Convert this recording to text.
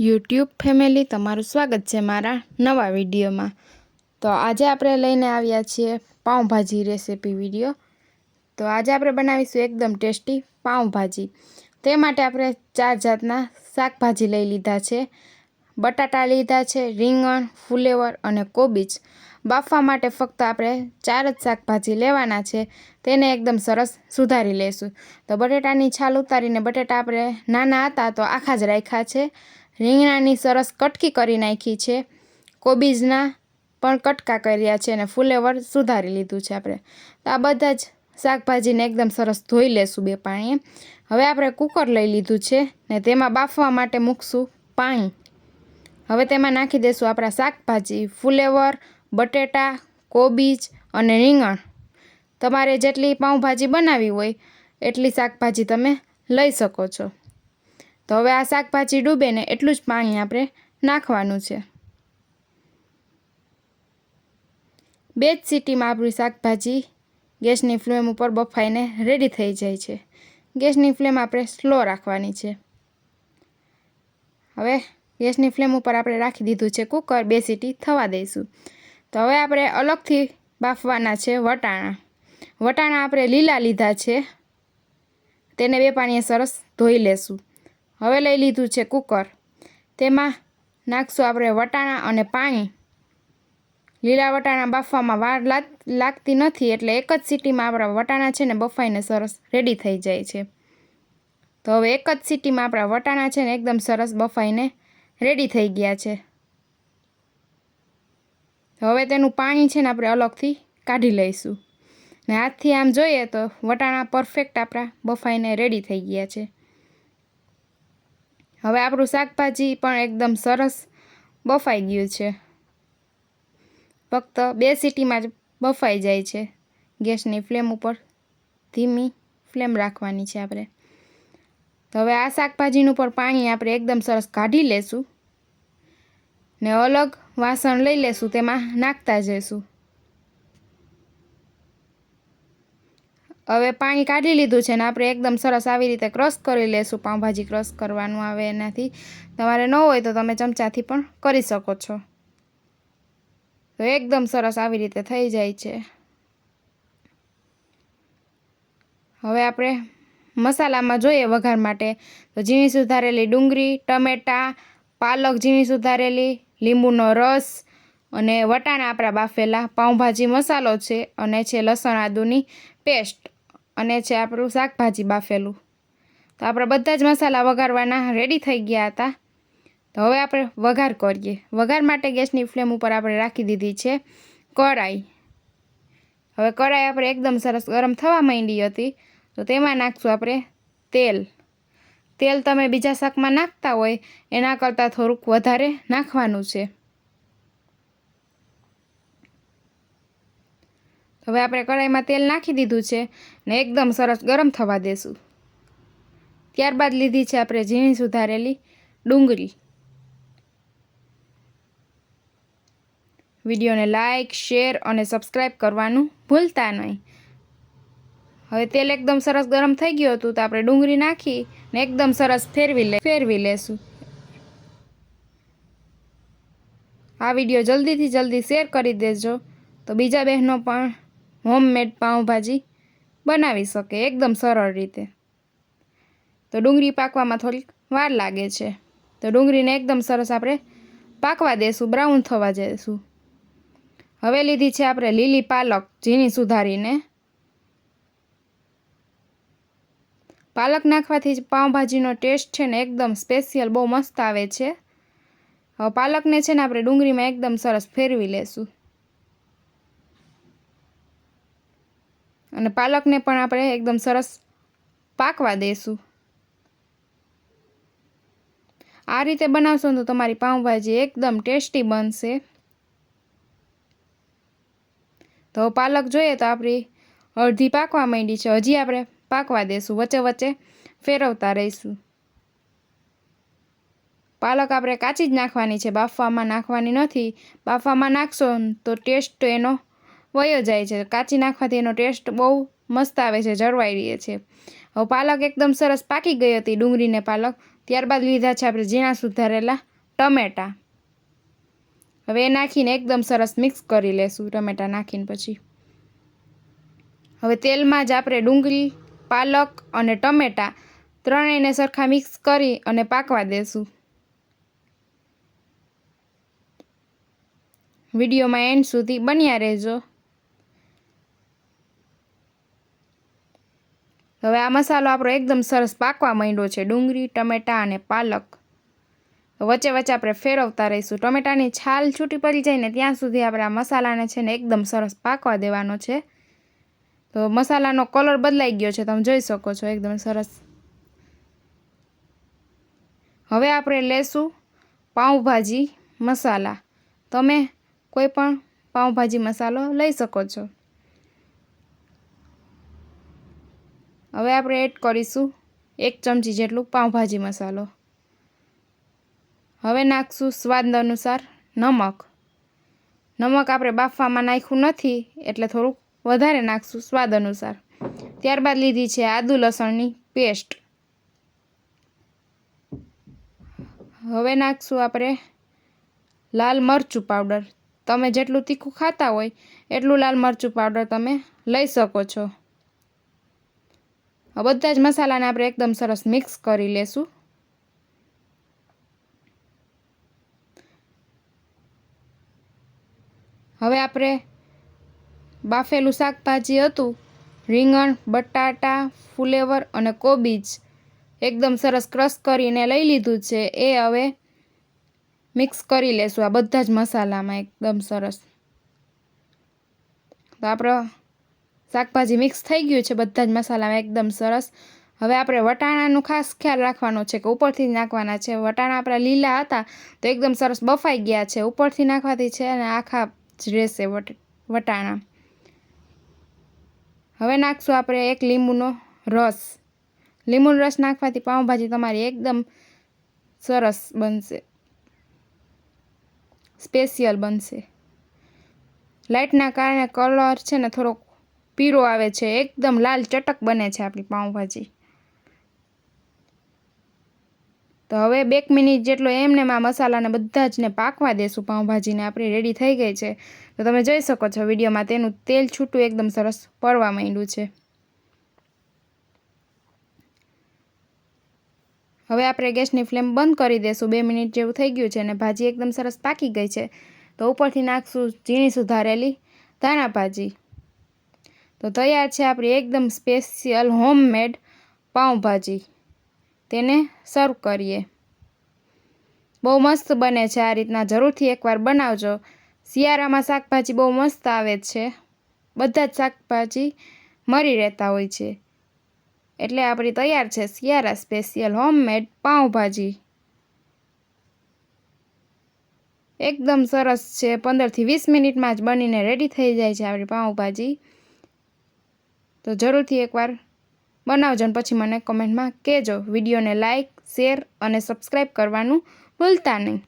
YouTube family, તમારું સ્વાગત છે મારા નવા વિડીયોમાં. તો આજે આપણે લઈને આવ્યા છીએ પાઉંભાજી રેસીપી વીડિયો. તો આજે આપણે બનાવીશું એકદમ ટેસ્ટી પાઉંભાજી. તે માટે આપણે ચાર જાતના શાકભાજી લઈ લીધા છે. બટાટા લીધા છે, રીંગણ, ફુલેવર અને કોબીજ. બાફવા માટે ફક્ત આપણે ચાર જ શાકભાજી લેવાના છે. તેને એકદમ સરસ સુધારી લેશું. તો બટેટાની છાલ ઉતારીને બટેટા આપણે નાના હતા તો આખા જ રાખ્યા છે. રીંગણાની સરસ કટકી કરી નાખી છે. કોબીજના પણ કટકા કર્યા છે અને ફુલેવર સુધારી લીધું છે આપણે. તો આ બધા જ શાકભાજીને એકદમ સરસ ધોઈ લેશું બે પાણીએ. હવે આપણે કુકર લઈ લીધું છે ને તેમાં બાફવા માટે મૂકશું પાણી. હવે તેમાં નાખી દઈશું આપણા શાકભાજી, ફુલેવર, બટેટા, કોબીજ અને રીંગણ. તમારે જેટલી પાઉંભાજી બનાવી હોય એટલી શાકભાજી તમે લઈ શકો છો. તો હવે આ શાકભાજી ડૂબે ને એટલું જ પાણી આપણે નાખવાનું છે. બે જ સીટીમાં આપણી શાકભાજી ગેસની ફ્લેમ ઉપર બફાઈને રેડી થઈ જાય છે. ગેસની ફ્લેમ આપણે સ્લો રાખવાની છે. હવે ગેસની ફ્લેમ ઉપર આપણે રાખી દીધું છે કુકર, બે સીટી થવા દઈશું. તો હવે આપણે અલગથી બાફવાના છે વટાણા. વટાણા આપણે લીલા લીધા છે. તેને બે પાણીએ સરસ ધોઈ લેશું. હવે લઈ લીધું છે કુકર. તેમાં નાખશું આપણે વટાણા અને પાણી. લીલા વટાણા બાફવામાં વાર લાગતી નથી એટલે એક જ સીટીમાં આપણા વટાણા છે ને બફાઈને સરસ રેડી થઈ જાય છે. તો હવે એક જ સીટીમાં આપણા વટાણા છે ને એકદમ સરસ બફાઈને રેડી થઈ ગયા છે. હવે તેનું પાણી છે ને આપણે અલગથી કાઢી લઈશું. ને હાથથી આમ જોઈએ તો વટાણા પરફેક્ટ આપણા બફાઈને રેડી થઈ ગયા છે. હવે આપણું શાકભાજી પણ એકદમ સરસ બફાઈ ગયું છે. ફક્ત બે સીટીમાં જ બફાઈ જાય છે ગેસની ફ્લેમ ઉપર. ધીમી ફ્લેમ રાખવાની છે આપણે. તો હવે આ શાકભાજીનું પણ પાણી આપણે એકદમ સરસ કાઢી લેશું ને અલગ વાસણ લઈ લેશું, તેમાં નાખતા જઈશું. હવે પાણી કાઢી લીધું છે ને આપણે એકદમ સરસ આવી રીતે ક્રશ કરી લેશું. પાઉંભાજી ક્રશ કરવાનું આવે એનાથી. તમારે ન હોય તો તમે ચમચાથી પણ કરી શકો છો. તો એકદમ સરસ આવી રીતે થઈ જાય છે. હવે આપણે મસાલામાં જોઈએ વઘાર માટે. તો ઝીણી સુધારેલી ડુંગળી, ટમેટાં, પાલક ઝીણી સુધારેલી, લીંબુનો રસ અને વટાણા આપણા બાફેલા. પાઉંભાજી મસાલો છે અને છે લસણ આદુની પેસ્ટ. અને છે આપણું શાકભાજી બાફેલું. તો આપણે બધા જ મસાલા વઘારવાના રેડી થઈ ગયા હતા. તો હવે આપણે વઘાર કરીએ. વઘાર માટે ગેસની ફ્લેમ ઉપર આપણે રાખી દીધી છે કઢાઈ. હવે કઢાઈ આપણે એકદમ સરસ ગરમ થવા માંડી હતી. તો તેમાં નાખશું આપણે તેલ. તેલ તમે બીજા શાકમાં નાખતા હોય, એના કરતાં થોડુંક વધારે નાખવાનું છે. હવે આપણે કઢાઈમાં તેલ નાખી દીધું છે ને એકદમ સરસ ગરમ થવા દેશું. ત્યારબાદ લીધી છે આપણે ઝીણી સુધારેલી ડુંગળી. વિડીયોને લાઇક શેર અને સબસ્ક્રાઈબ કરવાનું ભૂલતા નહીં. હવે તેલ એકદમ સરસ ગરમ થઈ ગયું હતું તો આપણે ડુંગળી નાખી ને એકદમ સરસ ફેરવી લે, ફેરવી લેશું. આ વીડિયો જલ્દીથી જલ્દી શેર કરી દેજો. તો બીજા બહેનો પણ હોમમેડ પાઉંભાજી બનાવી શકે એકદમ સરળ રીતે. તો ડુંગળી પાકવામાં થોડીક વાર લાગે છે. તો ડુંગળીને એકદમ સરસ આપણે પાકવા દેશું, બ્રાઉન થવા જઈશું હવે લીધી છે આપણે લીલી પાલક, ઝીણી સુધારીને. પાલક નાખવાથી જ પાઉંભાજીનો ટેસ્ટ છે ને એકદમ સ્પેશિયલ, બહુ મસ્ત આવે છે. હવે પાલકને છે ને આપણે ડુંગળીમાં એકદમ સરસ ફેરવી લેશું. અને પાલકને પણ આપણે એકદમ સરસ પાકવા દઈશું આ રીતે બનાવશો તો તમારી પાઉંભાજી એકદમ ટેસ્ટી બનશે. તો પાલક જોઈએ તો આપણી અડધી પાકવા માંડી છે. હજી આપણે પાકવા દઈશું વચ્ચે વચ્ચે ફેરવતા રહીશું. પાલક આપણે કાચી જ નાખવાની છે. બાફવામાં નાખવાની નથી. બાફવામાં નાખશો તો ટેસ્ટ એનો વયો જાય છે. કાચી નાખવાથી એનો ટેસ્ટ બહુ મસ્ત આવે છે, જળવાઈ રહે છે. હવે પાલક એકદમ સરસ પાકી ગઈ હતી ડુંગળીને પાલક. ત્યારબાદ લીધા છે આપણે ઝીણા સુધારેલા ટમેટાં. હવે એ નાખીને એકદમ સરસ મિક્સ કરી લેશું ટમેટાં નાખીને પછી. હવે તેલમાં જ આપણે ડુંગળી, પાલક અને ટમેટાં ત્રણેયને સરખા મિક્સ કરી અને પાકવા દેશું. વિડીયોમાં એન્ડ સુધી બન્યા રહેજો. હવે આ મસાલો આપણો એકદમ સરસ પાકવા માંડ્યો છે. ડુંગળી, ટમેટાં અને પાલક. વચ્ચે વચ્ચે આપણે ફેરવતા રહીશું. ટમેટાની છાલ છૂટી પડી જાય ને ત્યાં સુધી આપણે આ મસાલાને છે ને એકદમ સરસ પાકવા દેવાનો છે. તો મસાલાનો કલર બદલાઈ ગયો છે. તમે જોઈ શકો છો, એકદમ સરસ. હવે આપણે લેશું પાઉંભાજી મસાલા. તમે કોઈ પણ પાઉંભાજી મસાલો લઈ શકો છો. હવે આપણે એડ કરીશું એક ચમચી જેટલું પાઉંભાજી મસાલો. હવે નાખશું સ્વાદ અનુસાર નમક. નમક આપણે બાફવામાં નાખ્યું નથી, એટલે થોડુંક વધારે નાખશું સ્વાદ અનુસાર. ત્યારબાદ લીધી છે આદુ લસણની પેસ્ટ. હવે નાખશું આપણે લાલ મરચું પાવડર. તમે જેટલું તીખું ખાતા હોય, એટલું લાલ મરચું પાવડર તમે લઈ શકો છો. બધા જ મસાલાને આપણે એકદમ સરસ મિક્સ કરી લેશું. હવે આપણે બાફેલું શાકભાજી હતું, રીંગણ, બટાટા, ફુલેવર અને કોબીજ એકદમ સરસ ક્રશ કરીને લઈ લીધું છે. એ હવે મિક્સ કરી લેશું આ બધા જ મસાલામાં, એકદમ સરસ. તો આપણો શાકભાજી મિક્સ થઈ ગયું છે, બધા જ મસાલામાં એકદમ સરસ. હવે આપણે વટાણાનું ખાસ ખ્યાલ રાખવાનો છે કે ઉપરથી નાખવાના છે. વટાણા આપણા લીલા હતા, તો એકદમ સરસ બફાઈ ગયા છે. ઉપરથી નાખવાથી છે અને આખા જ રહેશે વટાણા. હવે નાખશું આપણે એક લીંબુનો રસ. લીંબુનો રસ નાખવાથી પાઉંભાજી તમારી એકદમ સરસ બનશે. સ્પેશિયલ બનશે. લાઇટના કારણે કલર છે ને થોડોક પીળો આવે છે, એકદમ લાલ ચટક બને છે આપણી પાઉંભાજી. તો હવે બે મિનિટ જેટલો એમને માં મસાલાને બધા જ ને પાકવા દેશું, પાઉંભાજીને આપણી રેડી થઈ ગઈ છે. તો તમે જોઈ શકો છો વિડીયોમાં તેનું તેલ છૂટું એકદમ સરસ પડવા માંડ્યું છે. હવે આપણે ગેસની ફ્લેમ બંધ કરી દઈશું બે મિનિટ જેવું થઈ ગયું છે અને ભાજી એકદમ સરસ પાકી ગઈ છે. તો ઉપરથી નાખશું ઝીણી સુધારેલી ધાણા ભાજી. તો તૈયાર છે આપણી એકદમ સ્પેશિયલ હોમમેડ પાઉંભાજી. તેને સર્વ કરીએ. બહુ મસ્ત બને છે આ રીતના. જરૂરથી એકવાર બનાવજો. શિયાળામાં શાકભાજી બહુ મસ્ત આવે છે. બધા જ શાકભાજી મરી રહેતા હોય છે. એટલે આપણી તૈયાર છે શિયાળા સ્પેશિયલ હોમમેડ પાઉંભાજી. એકદમ સરસ છે. પંદરથી વીસ મિનિટમાં જ બનીને રેડી થઈ જાય છે આપણી પાઉંભાજી. તો જરૂરથી એકવાર બનાવજો અને પછી મને કમેન્ટમાં કહેજો. વિડીયોને લાઇક શેર અને સબસ્ક્રાઈબ કરવાનું ભૂલતા નહીં.